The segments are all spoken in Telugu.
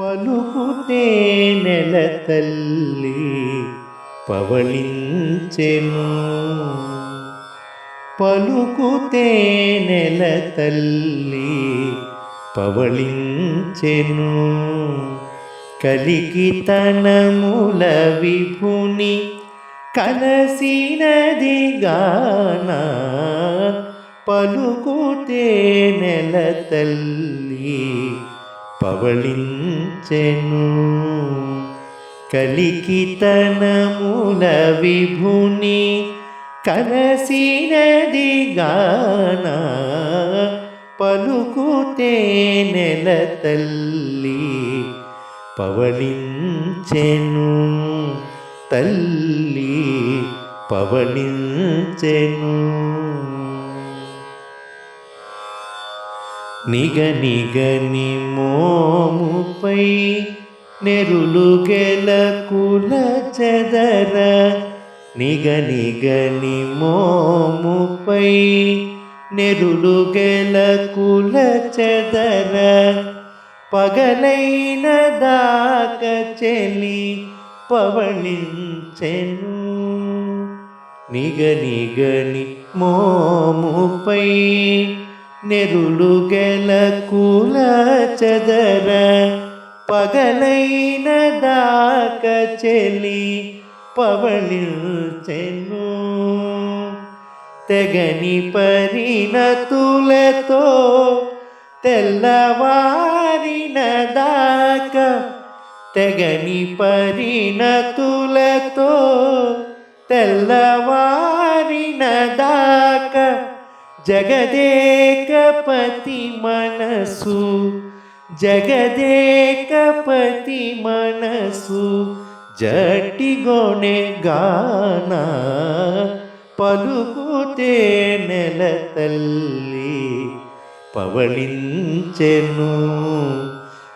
పలుకుతే నెల తల్లి పవళించెను. పలుకుతే నెల తల్లి పవళించెను. కలికితనముల విభుని కలసినది గాన పలుకుతే నెల తల్లి పవళించెను. కలికితనముల విభుని కలసినది గాన. పలుకుతే నెల తల్లి పవళించెను. తల్లి పవళించెను. నిగ నిగని మోముపై నెరులు గెల కుల చెదర. నిగ నిగని మోముపై నెరులు గెల కుల చెదర. పగలైన దాక చెలి పవళించెను నిగ నిగని మోముపై నెరులు గెల కుల చదర పగలైన దాక చెలి పవళించెను తెగని పరిణతులతో తెల్లవారిన దాక తెగని పరిణతులతో తెల్లవారిన దాక జగదేకపతి మనసు జగదేకపతి మనసు జటిగొనె గాన పలుకుతే నెల తల్లి పవళించెను.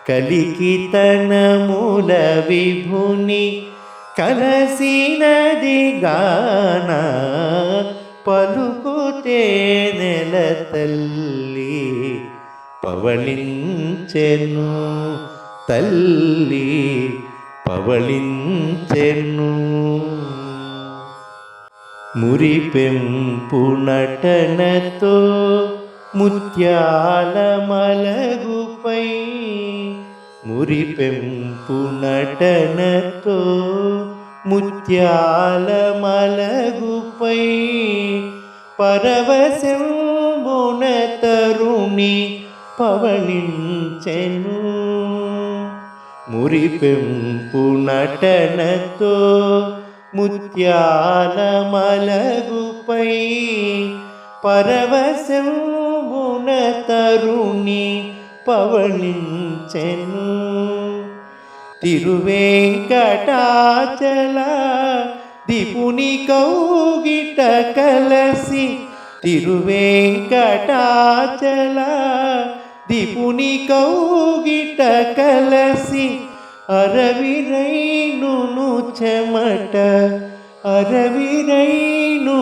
కలికితనముల విభుని కలసినది గాన పలుకుతే నెల తల్లి పవళించెను తల్లి పవళించెను మురిపెంపు నటనతో ముత్యాల మలగుపై మురిపెంపు నటనతో ముత్యాల మలగుపై పరవశంబున తరుణి పవళించెను. మురిపెంపు నటనతో ముత్యాల మలగుపై పరవశంబున తరుణి పవళించెను. తిరువేంకటాచల దిపుని కౌగిట కలసి తిరువేంకటాచల. దిపుని కౌగిట కలసి అరవిరైను చెమట అరవిరైను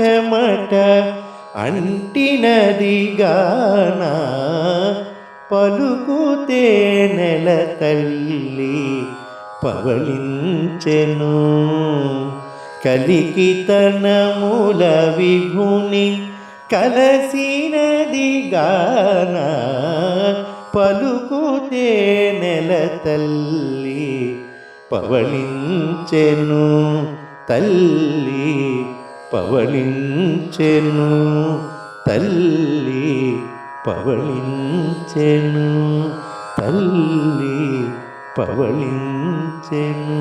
చెమట అంటినది గాన పలుకుతే నెల తల్లి పవళించెను. కలికితనముల విభుని కలసినది గాన పలుకుతే నెల తల్లి పవళించెను. తల్లి పవళించెను. తల్లి పవళించెను. తల్లి പവളിച്ചെന്നു